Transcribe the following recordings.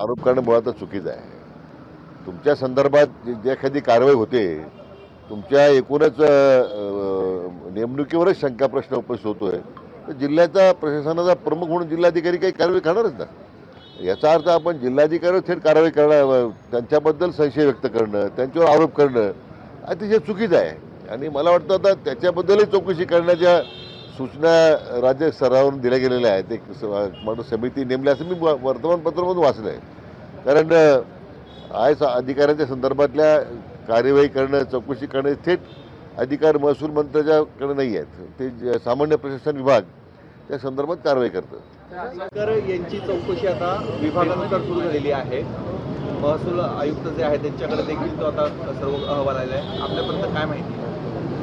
आरोप करणं मुळातच चुकीचं आहे. तुमच्या संदर्भात जे एखादी कारवाई होते तुमच्या एकूणच नेमणुकीवरच शंका प्रश्न उपस्थित होतोय. तर जिल्ह्याचा प्रशासनाचा प्रमुख म्हणून जिल्हाधिकारी काही कारवाई करणारच ना. याचा अर्थ आपण जिल्हाधिकारी थेट कारवाई करणं त्यांच्याबद्दल संशय व्यक्त करणं त्यांच्यावर आरोप करणं अतिशय चुकीचं आहे. आणि मला वाटतं आता त्याच्याबद्दलही चौकशी करण्याच्या सूचना राज्य स्तरावरून दिल्या गेलेल्या आहेत. एक स- समिती नेमली असं मी व- वर्तमानपत्रामधून वाचलं आहे. कारण आय एस अधिकाऱ्यांच्या संदर्भातल्या कार्यवाही करणं चौकशी करणं थेट अधिकार महसूल मंत्र्याच्याकडे नाही आहेत. ते सामान्य प्रशासन विभाग त्या संदर्भात कारवाई करतं. यांची चौकशी आता विभागानुसार सुरू झालेली आहे. महसूल आयुक्त जे आहे त्यांच्याकडे देखील तो आता सर्व अहवाल आलेला आहे. आपल्यापर्यंत काय माहिती?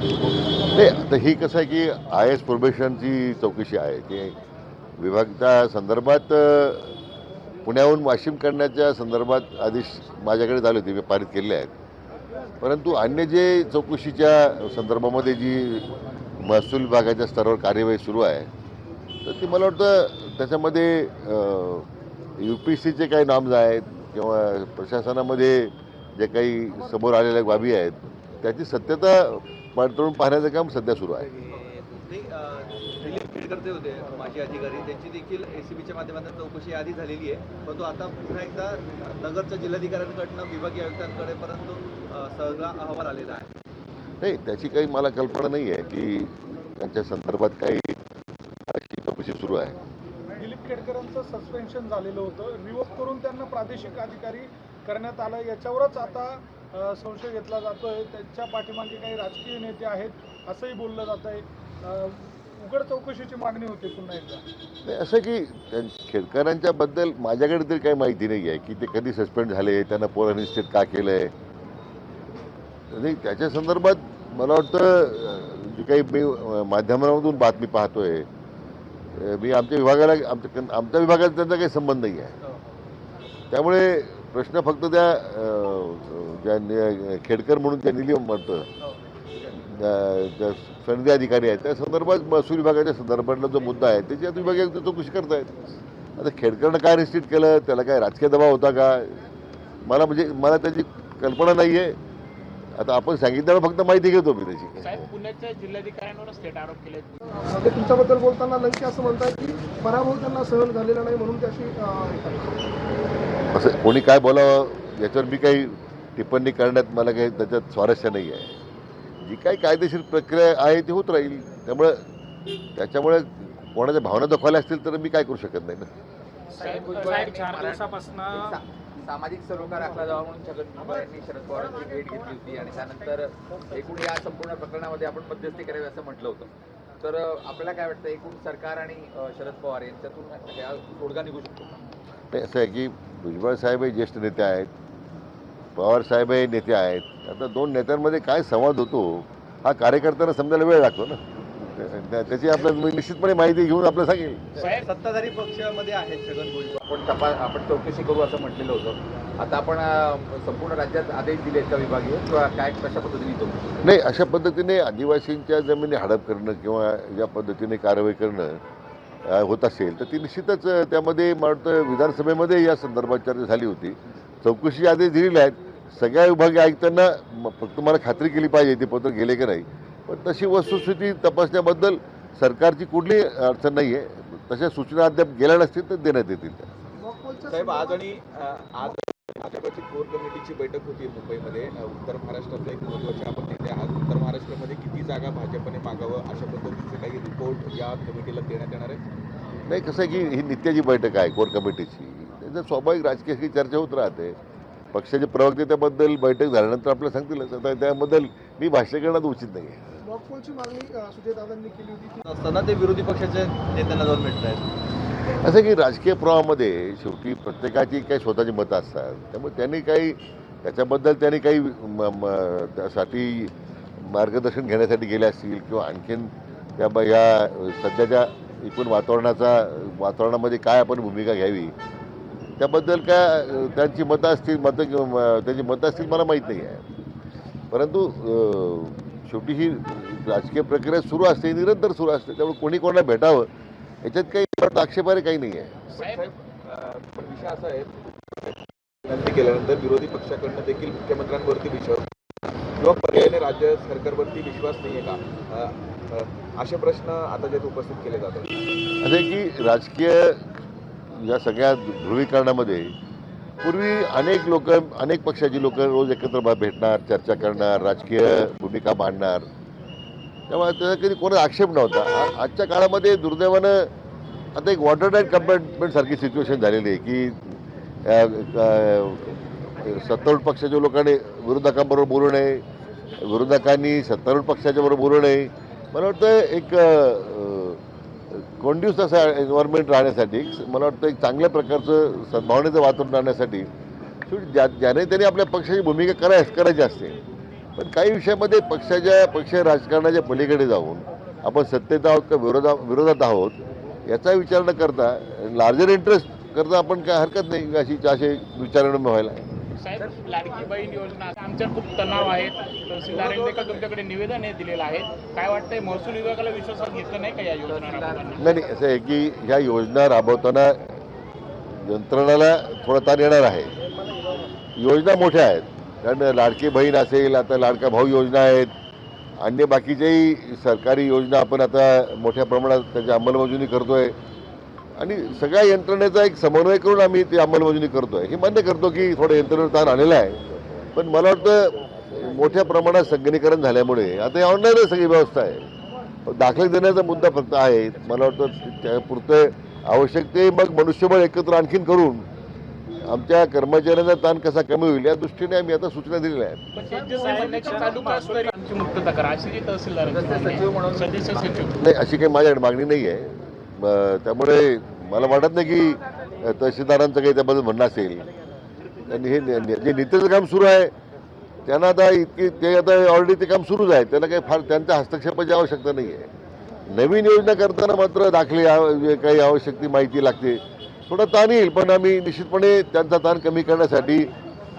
नाही आता ही कसं आहे की आय एस प्रोबेशनची चौकशी आहे. ते विभागाच्या संदर्भात पुण्याहून वाशिम करण्याच्या संदर्भात आदेश माझ्याकडे झाले होते मी पारित केले आहेत. परंतु अन्य जे चौकशीच्या संदर्भामध्ये जी महसूल विभागाच्या स्तरावर कार्यवाही सुरू आहे तर ती मला वाटतं त्याच्यामध्ये यू पी सीचे काही नॉम्स आहेत किंवा प्रशासनामध्ये जे काही समोर आलेल्या बाबी आहेत त्याची सत्यता पडताळून पाहण्याचं काम सध्या सुरू आहे. होते माजी अधिकारी. त्यांची देखील एसीबीच्या माध्यमातून चौकशी आधी झालेली आहे. परंतु आता पुन्हा एकदा नगरच्या जिल्हाधिकाऱ्यांकडनं विभागीय आयुक्तांकडे परंतु सगळा अहवाल आलेला आहे. नाही त्याची काही मला कल्पना नाही आहे की त्यांच्या संदर्भात काही अशी चौकशी सुरू आहे. दिलीप केडकरांचं सस्पेन्शन झालेलं होतं. रिवोक करून त्यांना प्रादेशिक अधिकारी करण्यात आलं. याच्यावरच आता संशय घेतला जातोय. त्यांच्या पाठीमागे काही राजकीय नेते आहेत असंही बोललं जात आहे उघड चौकशीची मागणी होती पुन्हा एकदा. नाही असं की खेडकरांच्या बद्दल माझ्याकडे तरी काही माहिती नाही आहे की ते कधी सस्पेंड झाले त्यांना पोरांनी स्टेट का केलं आहे नाही त्याच्या संदर्भात मला वाटतं जी काही मी माध्यमांमधून बातमी पाहतोय मी आमच्या विभागाला आमच्या आमच्या विभागात त्यांचा काही संबंध नाही आहे. त्यामुळे प्रश्न फक्त त्या ज्या खेडकर म्हणून त्या निलिम म्हणतं ज्या- ज्या सनदी अधिकारी आहेत. त्या संदर्भात महसूल विभागाच्या संदर्भातला जो मुद्दा आहे त्याची विभाग विभागीय चौकशी करतायत. आता खेडकरनं काय रिस्ट्रिक्ट केलं? त्याला काय राजकीय दबाव होता का? मला म्हणजे मला त्याची कल्पना नाही आहे आता आपण सांगितल्यावर फक्त माहिती घेतो मी त्याची. साहेब पुण्याच्या जिल्हाधिकाऱ्यांवरच थेट आरोप केले ते तुमच्याबद्दल बोलताना लंके असं म्हणतात की पराभव त्यांना सहन झालेला नाही म्हणून त्याशी हे. असं कोणी काय बोलावं याच्यावर मी काही टिप्पणी करण्यात मला काही त्याच्यात स्वारस्य नाही आहे. जी काही कायदेशीर प्रक्रिया आहे ती होत राहील. त्यामुळं त्याच्यामुळे कोणाच्या भावना दुखावल्या असतील तर मी काय करू शकत नाही ना. साहेब साहेब चार दिवसापासून सामाजिक सरोकार राखला जावा म्हणून छगन भुजबळ यांनी शरद पवारांची भेट घेतली होती आणि त्यानंतर एकूण या संपूर्ण प्रकरणामध्ये आपण मध्यस्थी करावी असं म्हटलं होतं. तर आपल्याला काय वाटतं एकूण सरकार आणि शरद पवार यांच्यातून तोडगा निघू शकतो नाही असं आहे की भुजबळ साहेब हे ज्येष्ठ नेते आहेत पवार साहेब हे नेते आहेत. आता दोन नेत्यांमध्ये काय संवाद होतो हा कार्यकर्त्यांना समजायला वेळ लागतो ना. त्या- त्याची आपल्याला मी निश्चितपणे माहिती घेऊन आपलं सांगेल. साहेब सत्ताधारी पक्षामध्ये आहेत छगन भुजबळ. आपण तपास आपण चौकशी करू असं म्हटलेलं होतं. आता आपण संपूर्ण राज्यात आदेश दिले आहेत का विभागीय? किंवा काय कशा पद्धतीने चौकशी नाही अशा पद्धतीने आदिवासींच्या जमिनी हडप करणं किंवा ज्या पद्धतीने कारवाई करणं होत असेल तर ती निश्चितच त्यामध्ये मला वाटतं विधानसभेमध्ये या संदर्भात चर्चा झाली होती. चौकशी आदेश दिलेले आहेत. सगळ्या विभागीय आयुक्तांना फक्त मला खात्री केली पाहिजे ते पत्र गेले की नाही. पण तशी वस्तुस्थिती तपासण्याबद्दल सरकारची कुठलीही अडचण नाही आहे तशा सूचना अद्याप गेल्या नसतील तर देण्यात येतील. त्या साहेब आज आणि आज भाजपची कोर कमिटीची बैठक होती मुंबईमध्ये. उत्तर महाराष्ट्रातले एक महत्त्वाचे आपण नेते आहात. उत्तर महाराष्ट्रामध्ये किती जागा भाजपने मागावं अशा पद्धतीचे काही रिपोर्ट या कमिटीला देण्यात येणार आहे नाही कसं आहे की ही नित्याची बैठक आहे कोर कमिटीची. त्याचं स्वाभाविक राजकीय ही चर्चा होत राहते. पक्षाचे प्रवक्ते त्याबद्दल बैठक झाल्यानंतर आपल्याला सांगतीलच आता त्याबद्दल मी भाष्य करण्यात उचित नाही आहे मागणी सुजयदादांनी केली होती. ती असताना ते विरोधी पक्षाच्या नेत्यांना जाऊन भेटत आहेत. असं की राजकीय प्रवाहामध्ये शेवटी प्रत्येकाची काही स्वतःची मतं असतात. त्यामुळे त्यांनी काही त्याच्याबद्दल त्यांनी काही त्यासाठी मार्गदर्शन घेण्यासाठी गेले असतील किंवा आणखीन त्या ब- या सध्याच्या एकूण वातावरणाचा वातावरणामध्ये काय आपण भूमिका घ्यावी? त्याबद्दल काय त्यांची मतं असतील मतं त्यांची मतं असतील मला माहीत नाही आहे. परंतु शेवटी ही राजकीय प्रक्रिया सुरू असते निरंतर सुरू असते. त्यामुळे कोणी कोणाला भेटावं याच्यात काही आक्षेपारे काही नाही आहे विषय असा आहे केल्यानंतर विरोधी पक्षाकडनं देखील मुख्यमंत्र्यांवरती विश्वास किंवा पर्यायाने राज्य सरकारवरती विश्वास नाही आहे का असे प्रश्न आता जे उपस्थित केले जातात. असं की राजकीय या सगळ्या ध्रुवीकरणामध्ये पूर्वी अनेक लोक अनेक पक्षाची लोक रोज एकत्र भेटणार चर्चा करणार राजकीय भूमिका मांडणार. त्यामुळे त्याचा कधी कोणाचा आक्षेप नव्हता. आजच्या काळामध्ये दुर्दैवानं आता एक वॉटर टाईट कंपार्टमेंट सारखी सिच्युएशन झालेली आहे की सत्तारूढ पक्षाच्या लोकांनी विरोधकांबरोबर बोलू नये विरोधकांनी सत्तारूढ पक्षाच्या बरोबर बोलू नये. मला वाटतं एक कोंड्यूस असं एन्व्हायरमेंट राहण्यासाठी मला वाटतं एक चांगल्या प्रकारचं सद्भावनेचं वातावरण राहण्यासाठी शेवटी ज्या ज्याने त्याने आपल्या पक्षाची भूमिका कराय करायची असते. पण काही विषयामध्ये पक्षाच्या पक्ष राजकारणाच्या पलीकडे जाऊन आपण सत्तेत आहोत का विरोधा विरोधात आहोत याचा विचार न करता लार्जर इंटरेस्ट करता आपण काय हरकत नाही अशी असे विचारणं व्हायला. साहेब लाडकी बहीण योजना. आमच्यावर खूप तणाव आहे. तहसीलदारांनी का तुमच्याकडे निवेदन हे दिलेलं आहे. काय वाटतंय महसूल विभागाला विश्वासात घेतलं नाही का या योजना नाही नाही असं आहे की ह्या योजना राबवताना यंत्रणाला थोडा ताण येणार आहे. योजना मोठ्या आहेत. कारण लाडकी बहीण असेल आता लाडका भाऊ योजना आहेत. अन्य बाकीच्याही सरकारी योजना आपण आता मोठ्या प्रमाणात त्याची अंमलबजावणी करतोय. आणि सगळ्या यंत्रणेचा एक समन्वय करून आम्ही ती अंमलबजावणी करतोय. हे मान्य करतो की थोडं यंत्रणेवर ताण आलेला आहे. पण मला वाटतं मोठ्या प्रमाणात संगणीकरण झाल्यामुळे आता ऑनलाईनच सगळी व्यवस्था आहे. दाखले देण्याचा मुद्दा फक्त आहे. मला वाटतं त्यापुरतं आवश्यक ते मग मनुष्यबळ एकत्र आणखीन करून आमच्या कर्मचाऱ्यांचा ताण कसा कमी होईल या दृष्टीने आम्ही आता सूचना दिलेल्या आहेत. अशी जी तहसीलदारांची सदस्य मागणी सचिव आहे. म्हणून- सदस्य सचिव. नाही अशी काही माझ्याकडे मागणी नाही आहे. त्यामुळे मला वाटत नाही की तहसीलदारांचं काही त्याबद्दल म्हणणं असेल. आणि हे जे नीतीचं काम सुरू आहे त्यांना आता इतकी ते आता ऑलरेडी ते काम सुरूच आहे. त्यांना काही फार त्यांच्या हस्तक्षेपाची आवश्यकता नाही आहे नवीन योजना करताना मात्र दाखले काही आवश्यक ती माहिती लागते. थोडा ताण येईल पण आम्ही निश्चितपणे त्यांचा ताण कमी करण्यासाठी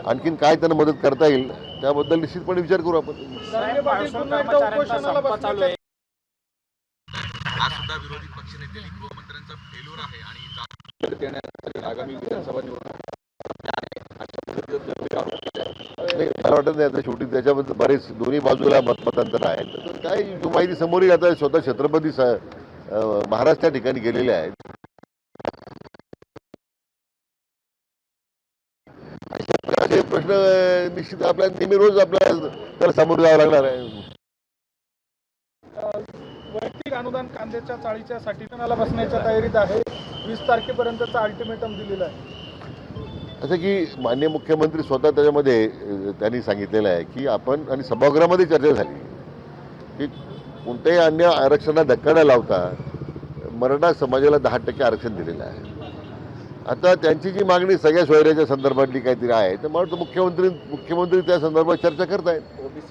आणखीन काय त्यांना मदत करता येईल त्याबद्दल निश्चितपणे विचार करू आपण जरांगे पाटील महसूल पुन्हा एकदा कर्मचाऱ्यांचा उपोषणाला संप चालू आहे आज सुद्धा विरोधी पक्षनेते गृहमंत्र्यांचा फेल्युअर आहे आणि देण्यासाठी आगामी विधानसभा निवडणूक मला वाटत नाही आता शेवटी त्याच्याबद्दल बरेच दोन्ही बाजूला मतमतांतर आहे तर काय माहिती समोर आता स्वतः छत्रपती सा- महाराज त्या ठिकाणी गेलेले आहेत. अशा प्रश्न निश्चित आपल्या नेहमी रोज आपल्याला त्याला सामोरं जावं लागणार आहे. वैयक्तिक अनुदान कांद्याच्या चाळीच्या साठी बसण्याच्या तयारीत आहे. वीस तारखेपर्यंतचा अल्टिमेटम दिलेला आहे. असं की मान्य मुख्यमंत्री स्वतः त्याच्यामध्ये त्यांनी सांगितलेलं आहे की आपण आणि सभागृहामध्ये चर्चा झाली. की कोणत्याही अन्य आरक्षणाला धक्का न लावता मराठा समाजाला दहा टक्के आरक्षण दिलेलं आहे. आता त्यांची जी मागणी सगळ्या सोयऱ्याच्या संदर्भातली काहीतरी आहे तर मला वाटतं मुख्यमंत्री मुख्यमंत्री त्या संदर्भात चर्चा करतायत.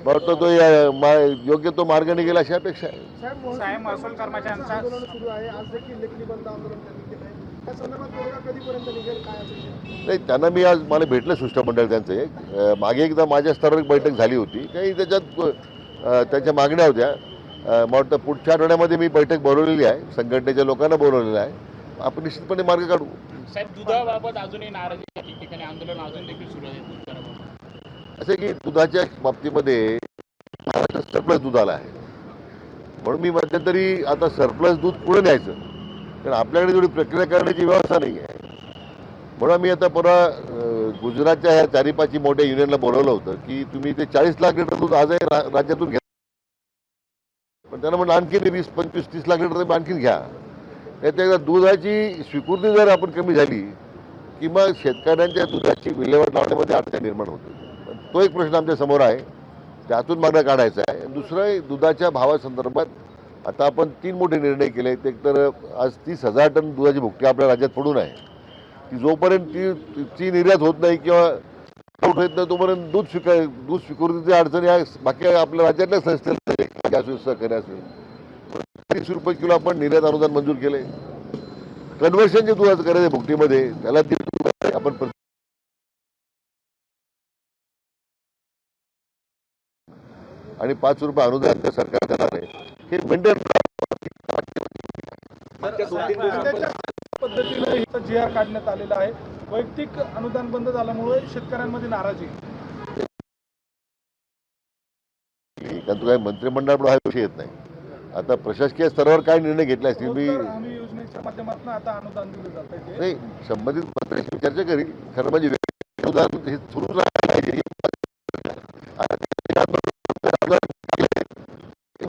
मला वाटतं तो या- मा- योग्य तो मार्ग निघेल अशी अपेक्षा आहे. साहेब साहेब, महसूल कर्मचाऱ्यांचा- आंदोलन सुरू आहे आज देखील लेखणी बंद आंदोलन त्यांनी केलं आहे त्या संदर्भात तोडगा कधीपर्यंत निघेल काय अपेक्षा नाही त्यांना मी आज मला भेटलं शिष्टमंडळ त्यांचं एक. अं, मागे एकदा माझ्या स्तरावर एक बैठक झाली होती. काही त्याच्यात अं, त्यांच्या मागण्या होत्या. अं, मला वाटतं पुढच्या आठवड्यामध्ये मी बैठक बोलवलेली आहे. संघटनेच्या लोकांना बोलवलेलं आहे. आपण निश्चितपणे मार्ग काढू. साहेब दुधाबाबत अजूनही नाराजी. ठिकठिकाणी आंदोलन अजून देखील सुरू आहे. असं की दुधाच्या बाबतीमध्ये महाराष्ट्रात सरप्लस दूध आलं आहे. म्हणून मी मध्यंतरी आता सरप्लस दूध पुढे न्यायचं? कारण आपल्याकडे तेवढी प्रक्रिया करण्याची व्यवस्था नाही आहे. म्हणून आम्ही आता परवा गुजरातच्या ह्या चारी पाचही मोठ्या युनियनला बोलवलं होतं की तुम्ही ते चाळीस लाख लिटर दूध आजही राज्यातून घ्या. पण त्यांना म्हणलं आणखी वीस पंचवीस तीस लाख लिटर आणखीन घ्या. नाही एकदा दुधाची स्वीकृती जर आपण कमी झाली की मग शेतकऱ्यांच्या दुधाची विल्हेवाट लावण्यामध्ये अडचण निर्माण होते. पण तो एक प्रश्न आमच्यासमोर आहे. त्यातून मागणं काढायचा आहे. दुसरं दुधाच्या भावासंदर्भात आता आपण तीन मोठे निर्णय केले आहेत. एक तर आज तीस हजार टन दुधाची भुकटी आपल्या राज्यात पडून आहे. की जोपर्यंत ती ती निर्यात होत नाही किंवा आउट होत नाही तोपर्यंत दूध स्वीकार दूध स्वीकृतीची अडचण या बाकी आपल्या राज्यातल्या संस्थेला सहकारी असेल. तीस रुपये किलो आपण निर्यात अनुदान मंजूर केले. कन्व्हर्शनचे दुधाचं करायचं भुकटीमध्ये त्याला दीड रुपये आपण आणि पाच रुपये अनुदान त्या सरकार देणार आहे. हे मेंटेन तीन पद्धतीने जी आर काढण्यात आलेला आहे. वैयक्तिक अनुदान बंद झाल्यामुळे शेतकऱ्यांमध्ये नाराजी. कारण तो काही मंत्रिमंडळापुढे हा विषय येत नाही. आता प्रशासकीय स्तरावर काय निर्णय घेतले असतील मी रोजगार हमी योजनेच्या माध्यमातून आता अनुदान दिलं जात आहे ते. नाही संबंधित मंत्र्यांशी चर्चा करील खरं म्हणजे उदाहरण हे पाहिजे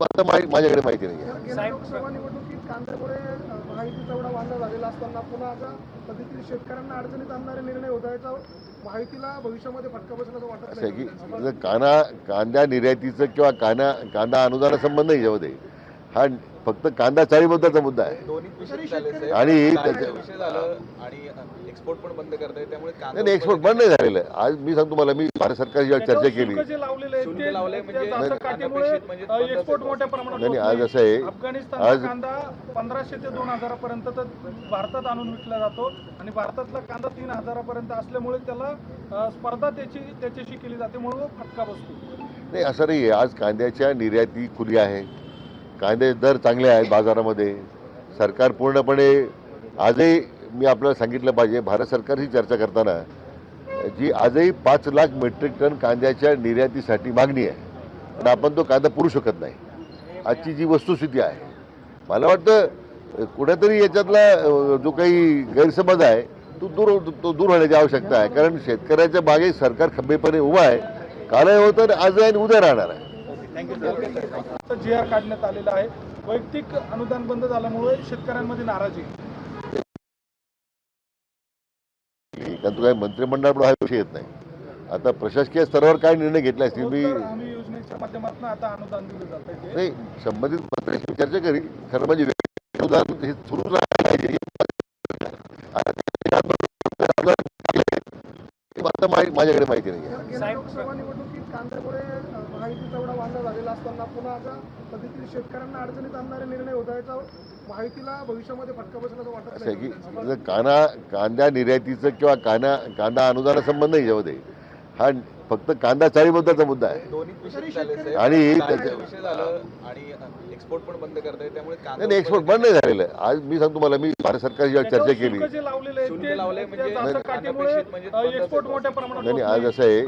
आता माझ्याकडे माहिती नाही आहे गेल्या लोकसभा निवडणुकीत कांद्यामुळे अ, महायुतीचा एवढा वांदा झालेला असताना पुन्हा आता पद्धतीने शेतकऱ्यांना अडचणीत आणणारे निर्णय होता याचा महायुतीला भविष्यामध्ये फटका बसल्याचं वाटत असं आहे की नाही जर काना कांद्या निर्यातीचं किंवा काना कांदा अनुदानासंबंध नाही याच्यामध्ये. हा फक्त कांदा चाळीबद्दलचा मुद्दा आहे. आणि एक्सपोर्ट पण बंद करताय त्यामुळे नाही कांदा नाही एक्सपोर्ट बंद नाही झालेलं आहे. आज मी सांगतो मला मी भारत सरकारची जेव्हा चर्चा केली. म्हणजे म्हणजे नाही होत आज. असं आहे. अफगाणिस्तानचा आज- कांदा पंधराशे ते दोन हजारापर्यंत तर भारतात आणून विकला जातो आणि भारतातला कांदा तीन हजारापर्यंत असल्यामुळे त्याला स्पर्धा त्याची त्याच्याशी केली जाते म्हणून फटका बसतो. नाही असं नाही आहे आज कांद्याच्या निर्याती खुली आहे. कांदे दर चांगले आहेत बाजारामध्ये. सरकार पूर्णपणे आजही मी आपल्याला सांगितलं पाहिजे भारत सरकारशी चर्चा करताना जी आजही पाच लाख मेट्रिक टन कांद्याच्या निर्यातीसाठी मागणी आहे. आणि आपण तो कांदा पुरू शकत नाही. आजची जी वस्तुस्थिती आहे. मला वाटतं कुठेतरी याच्यातला जो काही गैरसमज आहे तो दूर तो दूर होण्याची आवश्यकता आहे. कारण शेतकऱ्याच्या मागे सरकार खंबेपणे उभं आहे. कालही होतं आणि आज आहे आणि उद्या राहणार आहे. आता जी आर काढण्यात आलेला आहे. वैयक्तिक अनुदान बंद झाल्यामुळे शेतकऱ्यांमध्ये नाराजी. कारण तो काही मंत्रिमंडळापुढे हा विषय येत नाही. आता प्रशासकीय स्तरावर काय निर्णय घेतले असतील मी रोजगार हमी योजनेच्या माध्यमातून आता अनुदान दिलं जात आहे. ते नाही संबंधित मंत्र्यांशी चर्चा करील खरं म्हणजे उदाहरण हे पाहिजे. माहि- माझ्याकडे माहिती नाही महायुतीचा एवढा वांदा झालेला असताना पुन्हा आता पद्धतीने शेतकऱ्यांना अडचणीत आणणारे निर्णय होता याचा महायुतीला भविष्यामध्ये फटका बसल्याचं वाटत असं आहे की काना कांद्या निर्यातीचं किंवा काना कांदा अनुदानासंबंध नाही याच्यामध्ये. हा फक्त कांदा चाळीबद्दलचा मुद्दा आहे. आणि एक्सपोर्ट पण बंद करताय त्यामुळे नाही एक्सपोर्ट बंद नाही झालेलं आहे. आज मी सांगतो मला मी भारत सरकारची जेव्हा चर्चा केली. म्हणजे नाही, म्हणजे नाही नाही आज. असं आहे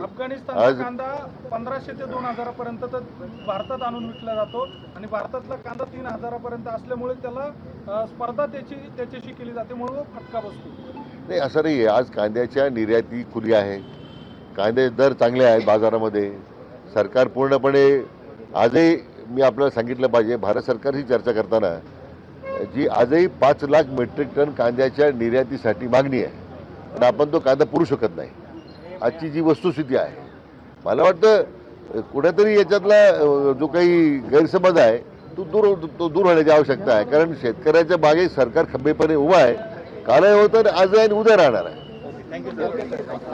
आज- कांदा पंधराशे ते दोन हजारापर्यंत तर भारतात आणून विकला जातो आणि भारतातला कांदा तीन हजारापर्यंत असल्यामुळे त्याला स्पर्धा त्याची त्याच्याशी केली जाते म्हणून फटका बसतो. नाही असं नाही आहे आज कांद्याच्या निर्याती खुली आहे. कांदे दर चांगले आहेत बाजारामध्ये. सरकार पूर्णपणे आजही मी आपल्याला सांगितलं पाहिजे भारत सरकारशी चर्चा करताना जी आजही पाच लाख मेट्रिक टन कांद्याच्या निर्यातीसाठी मागणी आहे. आणि आपण तो कांदा पुरू शकत नाही. आजची जी वस्तुस्थिती आहे. मला वाटतं कुठेतरी याच्यातला जो काही गैरसमज आहे तो दूर तो दूर होण्याची आवश्यकता आहे. कारण शेतकऱ्याच्या मागे सरकार खंबीरपणे उभं आहे. कालही होतं आणि आज आहे आणि उद्या राहणार आहे.